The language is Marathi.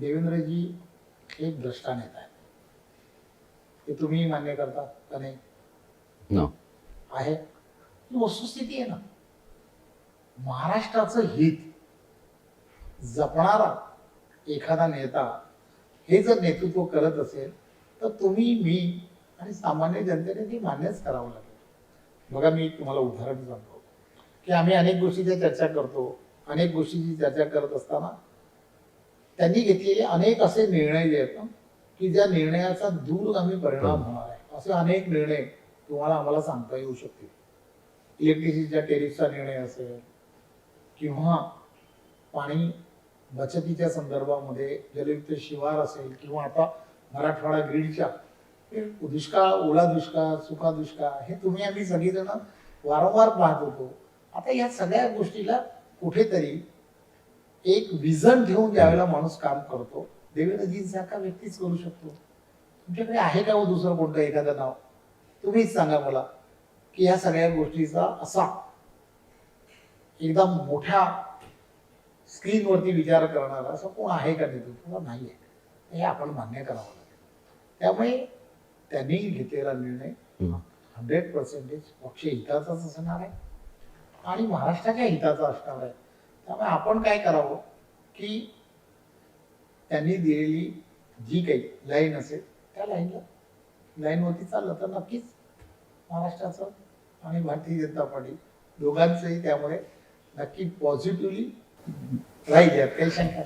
देवेंद्रजी एक भ्रष्टा नेता आहे ते तुम्ही मान्य करता का नाही? No. आहे. ही वस्तुस्थिती आहे ना. महाराष्ट्राचं हित जपणारा एखादा नेता हे जर नेतृत्व करत असेल तर तुम्ही मी आणि सामान्य जनतेने ते मान्यच करावं लागेल. बघा मी तुम्हाला उदाहरण सांगतो. की आम्ही अनेक गोष्टीच्या चर्चा करतो. अनेक गोष्टीची चर्चा करत असताना त्यांनी घेतलेले अनेक असे निर्णय जे आहेत ना की ज्या निर्णयाचा दूरगामी परिणाम होणार आहे. असे अनेक निर्णय तुम्हाला आम्हाला सांगता येऊ शकतील. इलेक्ट्रिसिटीच्या टेरिफचा निर्णय असेल किंवा पाणी बचतीच्या संदर्भामध्ये जलयुक्त शिवार असेल किंवा आता मराठवाडा ग्रीडच्या हे दुष्काळ ओला दुष्काळ सुका दुष्काळ हे तुम्ही आम्ही सगळीजण वारंवार पाहत होतो. आता या सगळ्या गोष्टीला कुठेतरी एक विजन ठेवून ज्यावेळेला माणूस काम करतो देवेंद्रजींसारखा व्यक्तीच करू शकतो. तुमच्याकडे आहे का हो दुसरं कोणतं एखादं नाव? तुम्हीच सांगा मला की ह्या सगळ्या गोष्टीचा असा एकदम मोठ्या स्क्रीनवरती विचार करणारा असं कोण आहे का नेतृत्व नाही आहे हे आपण मान्य करावं लागेल. त्यामुळे त्यांनी घेतलेला निर्णय. हंड्रेड पर्सेंटेज पक्ष हिताचाच असणार आहे आणि महाराष्ट्राच्या हिताचा असणार आहे. त्यामुळे आपण काय करावं की त्यांनी दिलेली जी काही लाईन असेल त्या लाईनला लाईनवरती चाललं तर नक्कीच महाराष्ट्राचं आणि भारतीय जनता पार्टी दोघांचंही त्यामुळे नक्की पॉझिटिव्हली राहील यात काही शंका